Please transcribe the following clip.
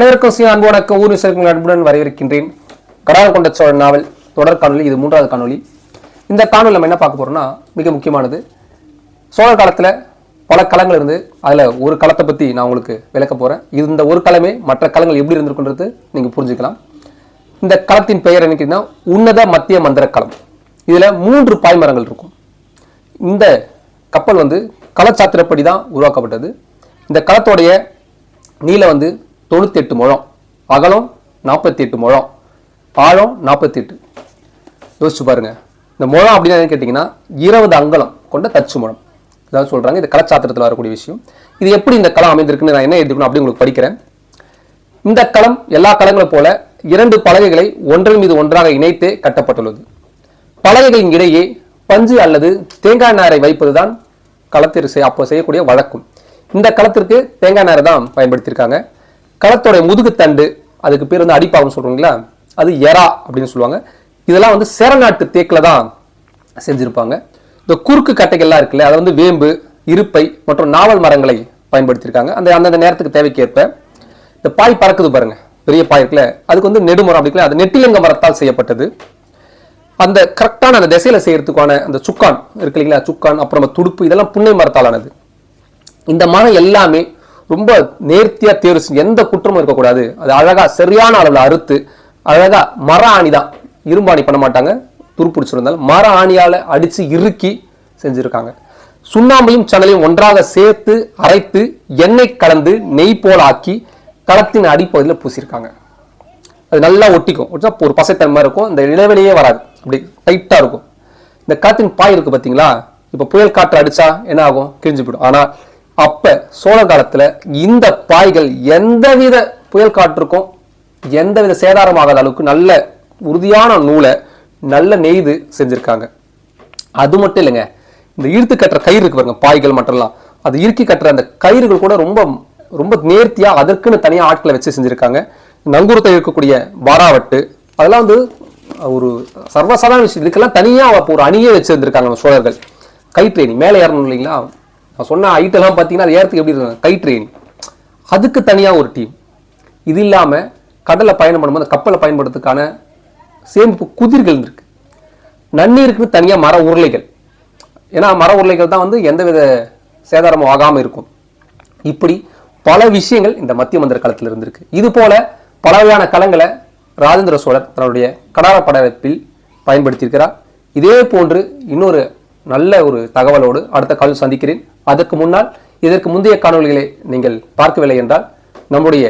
அனைவருக்கும் ஸ்ரீ அன்பு வணக்கம். ஊர் விசாரிக்கும் அன்புடன் வரவேற்கின்றேன். கடார கொண்ட சோழ நாவல் தொடர் காணொலி இது மூன்றாவது காணொலி இந்த காணொலி நம்ம என்ன பார்க்க போறோம்னா மிக முக்கியமானது. சோழர் காலத்தில் பல களங்கள் இருந்து அதில் ஒரு களத்தை பற்றி நான் உங்களுக்கு விளக்க போகிறேன் இந்த ஒரு களமே மற்ற களங்கள் எப்படி இருந்திருக்குன்றது நீங்கள் புரிஞ்சுக்கலாம். இந்த களத்தின் பெயர் என்ன உன்னத மத்திய மந்திர களம். இதில் மூன்று பாய்மரங்கள் இருக்கும். இந்த கப்பல் வந்து களச்சாத்திரப்படி தான் உருவாக்கப்பட்டது. இந்த களத்தோடைய நீளம் வந்து தொண்ணூத்தெட்டு முழம். அகலம் நாற்பத்தி எட்டு முழம். ஆழம் நாற்பத்தி எட்டு யோசிச்சு பாருங்க. இந்த முழம் அப்படின்னு என்னன்னு கேட்டிங்கன்னா இருபது அங்கலம் கொண்ட தச்சு முழம். இதான் சொல்றாங்க. இது கலச்சாத்திரத்தில் வரக்கூடிய விஷயம். இது எப்படி இந்த களம் அமைந்திருக்குன்னு நான் என்ன எடுத்துக்கணும் அப்படி உங்களுக்கு படிக்கிறேன். இந்த களம் எல்லா களங்களைப் போல இரண்டு பலகைகளை ஒன்றன் மீது ஒன்றாக இணைத்தே கட்டப்பட்டுள்ளது. பலகைகளின் இடையே பஞ்சு அல்லது தேங்காய் நாரை வைப்பதுதான் களத்திற்கு அப்போ செய்யக்கூடிய வழக்கம். இந்த களத்திற்கு தேங்காய் நாரை தான் பயன்படுத்தியிருக்காங்க. களத்தோடைய முதுகுத்தண்டு அதுக்கு பேர் வந்து அடிப்பாகம் சொல்றீங்களா அது எரா அப்படின்னு சொல்லுவாங்க. இதெல்லாம் வந்து சேரநாட்டு தேக்கில் தான் செஞ்சுருப்பாங்க. இந்த குறுக்கு கட்டைகள்லாம் இருக்குல்ல அதை வந்து வேம்பு இருப்பை மற்றும் நாவல் மரங்களை பயன்படுத்தியிருக்காங்க. அந்த அந்தந்த நேரத்துக்கு தேவைக்கேற்ப இந்த பாய் பறக்குது பாருங்க பெரிய பாய் இருக்குல்ல அதுக்கு வந்து நெடுமரம் அப்படி அது நெட்டிலங்க மரத்தால் செய்யப்பட்டது. அந்த கரெக்டான அந்த திசையில செய்யறதுக்கான அந்த சுக்கான் இருக்கு இல்லைங்களா சுக்கான் அப்புறம் துடுப்பு இதெல்லாம் புன்னை மரத்தாலானது. இந்த மரம் எல்லாமே ரொம்ப நேர்த்தியாக தேர்வு செஞ்சு எந்த குற்றமும் இருக்கக்கூடாது. அது அழகாக சரியான அளவில் அறுத்து அழகாக மர ஆணி தான் இரும்பாணி பண்ண மாட்டாங்க. துருப்பிடிச்சிருந்தாலும் மர ஆணியால் அடித்து இறுக்கி செஞ்சுருக்காங்க. சுண்ணாம்பையும் சணலையும் ஒன்றாக சேர்த்து அரைத்து எண்ணெய் கலந்து நெய் போல் ஆக்கி களத்தின் அடிப்பகுதியில் பூசியிருக்காங்க. அது நல்லா ஒட்டிக்கும். ஒட்டினா ஒரு பசைத்தன்மை இருக்கும். இந்த இடைவெளியே வராது. அப்படி டைட்டாக இருக்கும். இந்த காற்றின் பாய் இருக்குது பார்த்தீங்களா இப்போ புயல் காற்று அடித்தா என்ன ஆகும்? கிழிஞ்சு போயிடும். ஆனால் அப்ப சோழ காலத்துல இந்த பாய்கள் எந்தவித புயல் காற்றுக்கும் எந்தவித சேதாரமாகாத அளவுக்கு நல்ல உறுதியான நூலை நல்ல நெய்து செஞ்சிருக்காங்க. அது மட்டும் இல்லைங்க இந்த இழுத்து கட்டுற கயிறு இருக்கு பாருங்க பாய்கள் மட்டும்லாம். அது இறுக்கி கட்டுற அந்த கயிறுகள் கூட ரொம்ப ரொம்ப நேர்த்தியா அதற்குன்னு தனியாக ஆட்களை வச்சு செஞ்சிருக்காங்க. நங்கூரத்தை இருக்கக்கூடிய பாராவட்டு அதெல்லாம் வந்து ஒரு சர்வசாதாரண விஷயம். இதுக்கெல்லாம் தனியாக ஒரு அணியே வச்சிருந்திருக்காங்க நம்ம சோழர்கள். கை ட்ரெயினிங் மேலே ஏறணும் இல்லைங்களா? நான் சொன்ன ஐட்டெல்லாம் பார்த்தீங்கன்னா அது ஏறத்துக்கு எப்படி இருக்கும்? கை ட்ரெயின் அதுக்கு தனியாக ஒரு டீம் இது இல்லாமல் கடலில் பயணம் பண்ணும்போது அந்த கப்பலை பயன்படுத்துறதுக்கான சேமிப்பு குதிர்கள் இருக்கு. நன்னீருக்குன்னு தனியாக மர உருளைகள். ஏன்னா மர உருளைகள் தான் வந்து எந்தவித சேதாரமும் ஆகாமல் இருக்கும். இப்படி பல விஷயங்கள் இந்த மத்திய மந்திர களத்தில் இருந்திருக்கு. இது போல பல வகையான களங்களை ராஜேந்திர சோழர் தன்னுடைய கடார படையெடுப்பில் பயன்படுத்தியிருக்கிறார். இதே போன்று இன்னொரு நல்ல ஒரு தகவலோடு அடுத்த காலம் சந்திக்கிறேன். அதற்கு முன்னால் இதற்கு முந்தைய காணொளிகளை நீங்கள் பார்க்கவில்லை என்றால் நம்முடைய